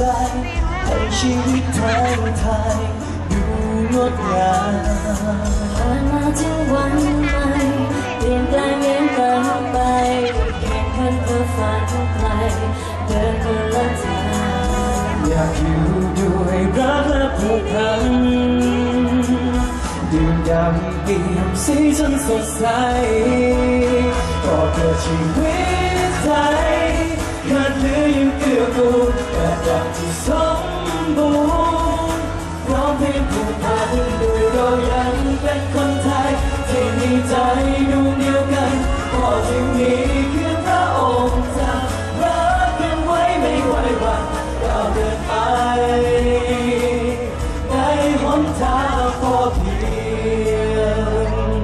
น้อยดวงใจ ให้ชีวิตทั้งไทยดูงดงามผ่านมาถึงวันใหม่เปลี่ยนแปลงเงินกันไปแข่งขันเพื่อฝันไกลเดินคนละทางอยากอยู่ด้วยรักและผูกพันดื่มดำเปี่ยมสีสันสดใสก็เกิดชีวิต ยังเกื้อกูลแต่ดังที่สมบูรณ์พร้อมเพียงผูกพันด้วยเรายังเป็นคนไทย ที่มีใจดวงเดียวกันก็จึงมีคือพระองค์จะรักกันไว้ไม่ไหววันก้าวเดินไปในหนทางพอเพียง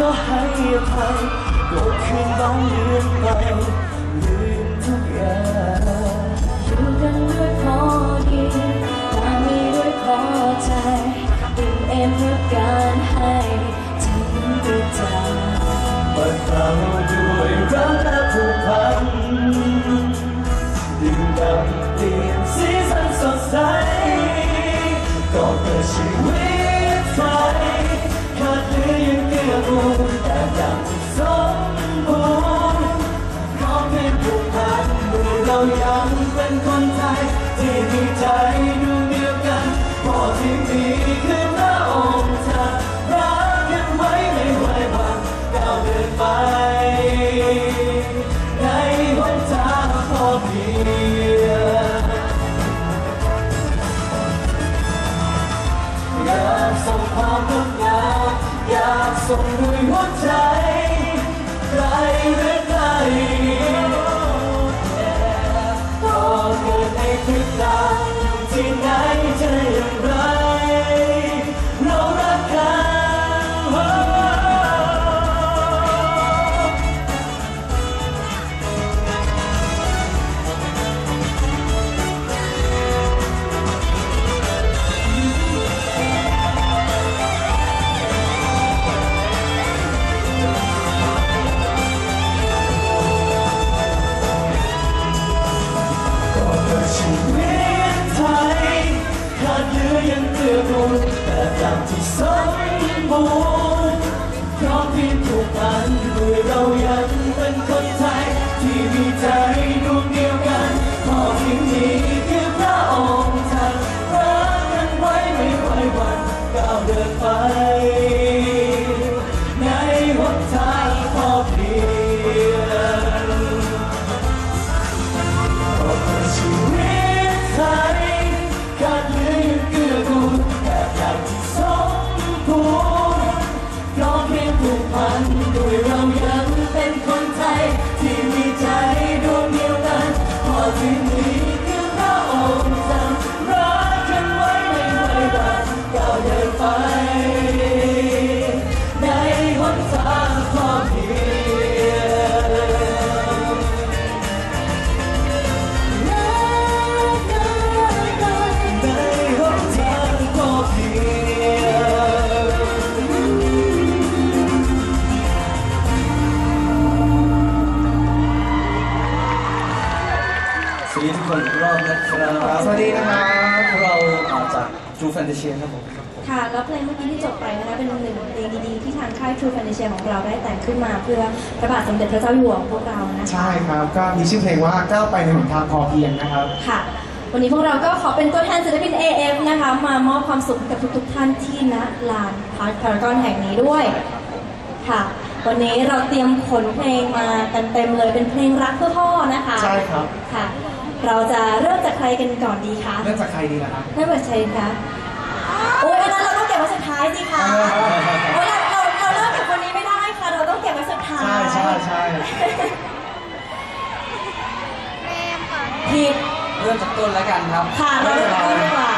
ก็ให้อภัยโกรธคืนบ้างเลือนไปลืมทุกอย่างอยู่กันด้วยพอดีต่างมีด้วยพอใจดื่มเอ็มเพื่อการให้ถึงด้วยใจเปิดเราด้วยรักและผูกพันดื่มด่ำเปลี่ยนสีสันสดใสก็เกิดชีวิต ดวงเดียวกันพอที่มีคือพระองค์จะรักกันไว้ไม่ไหววันก้าวเดินไป ในหนทางพอเพียงอยากส่งความงดงามอยากส่งด้วยหัวใจ แต่ดังที่สมบูรณ์เพราะเพียงผูกพันด้วยเรายังเป็นคนไทย ที่มีใจดวงเดียวกันขอเพียงนี้คือพระองค์ท่านรักกันไว้ไม่ไหววันก้าวเดินไป นะครับสวัสดีนะครับพวกเรามาจาก True Fantasy ครับผมค่ะ แล้วเพลงเมื่อกี้ที่จบไปนะคะเป็นหนึ่งเพลงดีๆ ที่ทางค่าย True Fantasia ของเราได้แต่งขึ้นมาเพื่อพระบาทสมเด็จพระเจ้าอยู่หัวของพวกเรานะคะ ใช่ครับ ก็มีชื่อเพลงว่าก้าวไปในหนทางพอเพียงนะครับ ค่ะ วันนี้พวกเราก็ขอเป็นตัวแทนศิลปิน AF นะคะ มามอบความสุขให้กับทุกๆท่านที่ณลานพาร์คพารากอนแห่งนี้ด้วยค่ะ วันนี้เราเตรียมขนเพลงมากันเต็มเลยเป็นเพลงรักเพื่อพ่อนะคะใช่ครับ ค่ะ เราจะเริ่มจากใครกันก่อนดีคะเริ่มจากใครดีล่ะครับเริ่มจากใครคะโอ้ยอันนั้นเราต้องเก็บไว้สุดท้ายสิคะโอ้ยเราเราเราเริ่มจากคนนี้ไม่ได้ค่ะ เราต้องเก็บไว้สุดท้าย ใช่ใช่ใช่ผิดเริ่มจากต้นแล้วกันครับ ค่ะ เราเริ่มจากต้นดีกว่า